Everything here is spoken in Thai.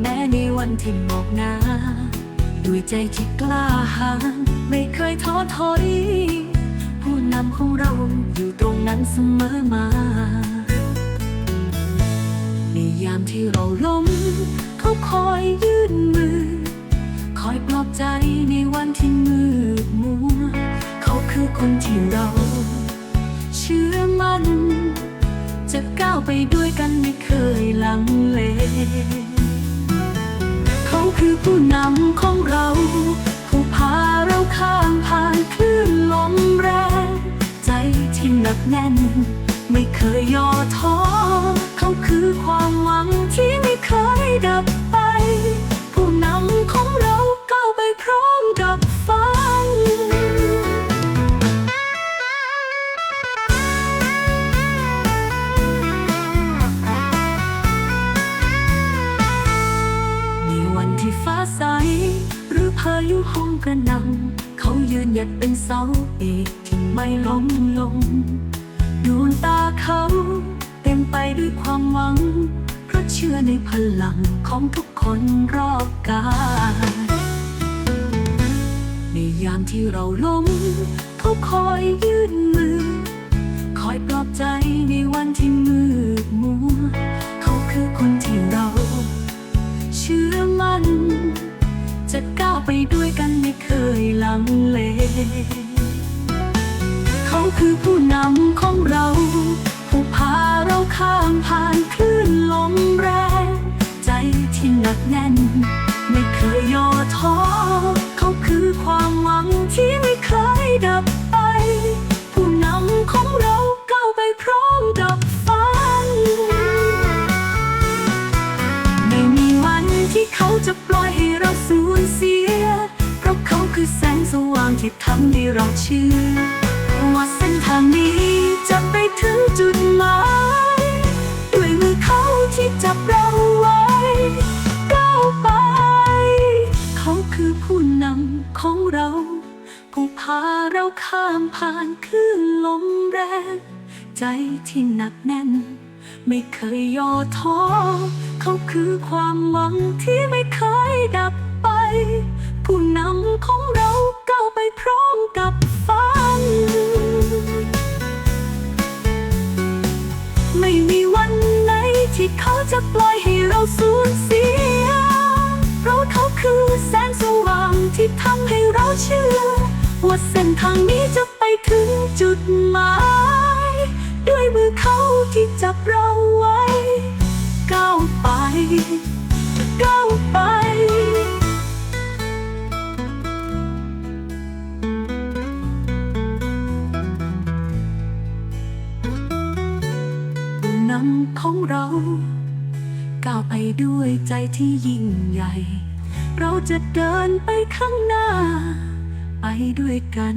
แม้ในวันที่หมอกหนาด้วยใจที่กล้าหาญไม่เคยท้อถอยผู้นำของเราอยู่ตรงนั้นเสมอมาในยามที่เราล้ม เขาคอยยื่นมือ คอยปลอบใจในวันที่มืดมัวเขาคือคนที่เรา เชื่อมันจะก้าวไปด้วยกันไม่เคยลังเล คือผู้นำของเรา ผู้พาเราข้ามผ่านคลื่นลมแรง ใจที่หนักแน่น ไม่เคยย่อท้อ เขาคือความหวังที่ไม่เคยดับไป ยุคงกระนำเขายืนหยัดเป็นเสาเอกที่ไม่ล้มลงดวงตาเขาเต็มไปด้วยความหวัง เพราะเชื่อในพลังของทุกคนรอบกายในยามที่เราล้มเขาคอยยื่นมือ คอยปลอบใจในวันที่มืดมัว เขาคือคนที่เรา เชื่อมัน จะก้าวไปด้วยกันไม่เคยลังเล เขาคือผู้นำของเรา ผู้พาเราข้ามผ่านคลื่นลมแรง ใจที่หนักแน่น ไม่เคยย่อท้อ เขาคือความหวังที่ไม่เคยดับไป ผู้นำของเราก้าวไปพร้อมกับฝัน ไม่มีวันที่เขาจะปล่อย ที่ทำให้เราเชื่อ ว่าเส้นทางนี้จะไปถึงจุดหมายด้วยมือเขาที่จับเราไว้ก้าวไป เขาคือผู้นำของเรา ผู้พาเราข้ามผ่านคลื่นลมแรง ใจที่หนักแน่น ไม่เคยย่อท้อ เขาคือความหวังที่ไม่เค ที่เขาจะปล่อยให้เราสูญเสีย เพราะเขาคือแสงสว่างที่ทำให้เราเชื่อ ว่าเส้นทางนี้จะไปถึงจุดหมาย ด้วยมือเขาที่จับเราไว้ ก้าวไปก้าวำของเรา ก้าวไปด้วยใจที่ยิ่งใหญ่ เราจะเดินไปข้างหน้า ไปด้วยกัน